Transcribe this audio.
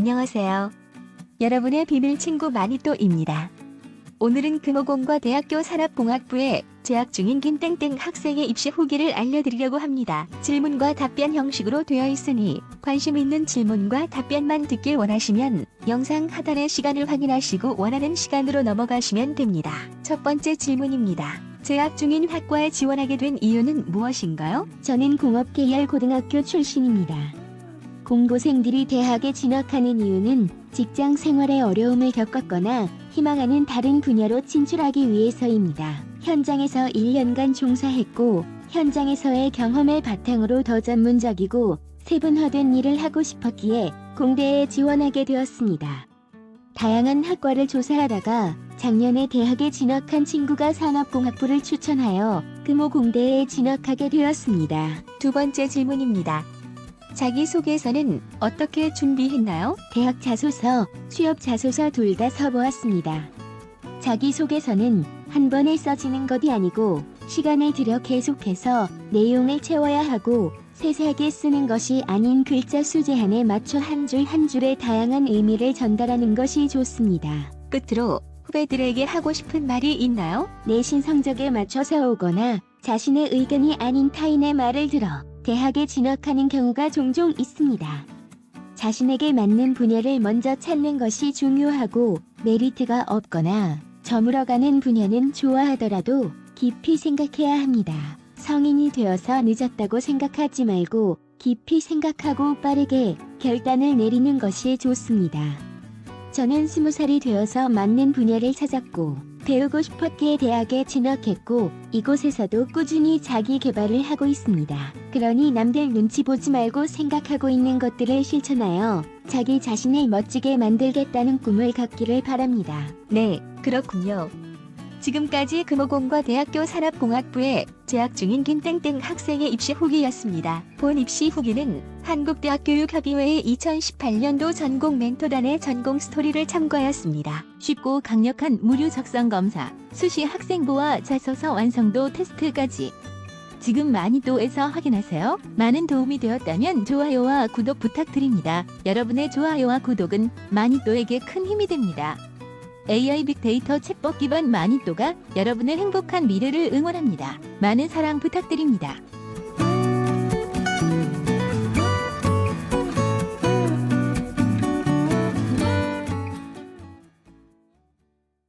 안녕하세요. 여러분의 비밀 친구 마니또입니다. 오늘은 금호공과 대학교 산업공학부에 재학 중인 김땡땡 학생의 입시 후기를 알려드리려고 합니다. 질문과 답변 형식으로 되어 있으니 관심 있는 질문과 답변만 듣길 원하시면 영상 하단의 시간을 확인하시고 원하는 시간으로 넘어가시면 됩니다. 첫 번째 질문입니다. 재학 중인 학과에 지원하게 된 이유는 무엇인가요? 저는 공업 계열 고등학교 출신입니다. 공고생들이 대학에 진학하는 이유는 직장 생활에 어려움을 겪었거나 희망하는 다른 분야로 진출하기 위해서입니다. 현장에서 1년간 종사했고 현장에서의 경험을 바탕으로 더 전문적이고 세분화된 일을 하고 싶었기에 공대에 지원하게 되었습니다. 다양한 학과를 조사하다가 작년에 대학에 진학한 친구가 산업공학부를 추천하여 금호공대에 진학하게 되었습니다. 두 번째 질문입니다. 자기소개서는 어떻게 준비했나요? 대학 자소서, 취업 자소서 둘 다 써보았습니다. 자기소개서는 한 번에 써지는 것이 아니고 시간을 들여 계속해서 내용을 채워야 하고 세세하게 쓰는 것이 아닌 글자 수 제한에 맞춰 한 줄 한 줄의 다양한 의미를 전달하는 것이 좋습니다. 끝으로 후배들에게 하고 싶은 말이 있나요? 내신 성적에 맞춰서 오거나 자신의 의견이 아닌 타인의 말을 들어 대학에 진학하는 경우가 종종 있습니다. 자신에게 맞는 분야를 먼저 찾는 것이 중요하고 메리트가 없거나 저물어가는 분야는 좋아하더라도 깊이 생각해야 합니다. 성인이 되어서 늦었다고 생각하지 말고 깊이 생각하고 빠르게 결단을 내리는 것이 좋습니다. 저는 스무 살이 되어서 맞는 분야를 찾았고 배우고 싶었기에 대학에 진학했고 이곳에서도 꾸준히 자기 개발을 하고 있습니다. 그러니 남들 눈치 보지 말고 생각하고 있는 것들을 실천하여 자기 자신을 멋지게 만들겠다는 꿈을 갖기를 바랍니다. 네, 그렇군요. 지금까지 금호공과 대학교 산업공학부에 재학 중인 김땡땡 학생의 입시 후기였습니다. 본 입시 후기는 한국대학교육협의회의 2018년도 전공 멘토단의 전공 스토리를 참고하였습니다. 쉽고 강력한 무료 적성 검사, 수시 학생부와 자소서 완성도 테스트까지 지금 마니또에서 확인하세요. 많은 도움이 되었다면 좋아요와 구독 부탁드립니다. 여러분의 좋아요와 구독은 마니또에게 큰 힘이 됩니다. AI 빅데이터 챗봇 기반 마니또가 여러분의 행복한 미래를 응원합니다. 많은 사랑 부탁드립니다.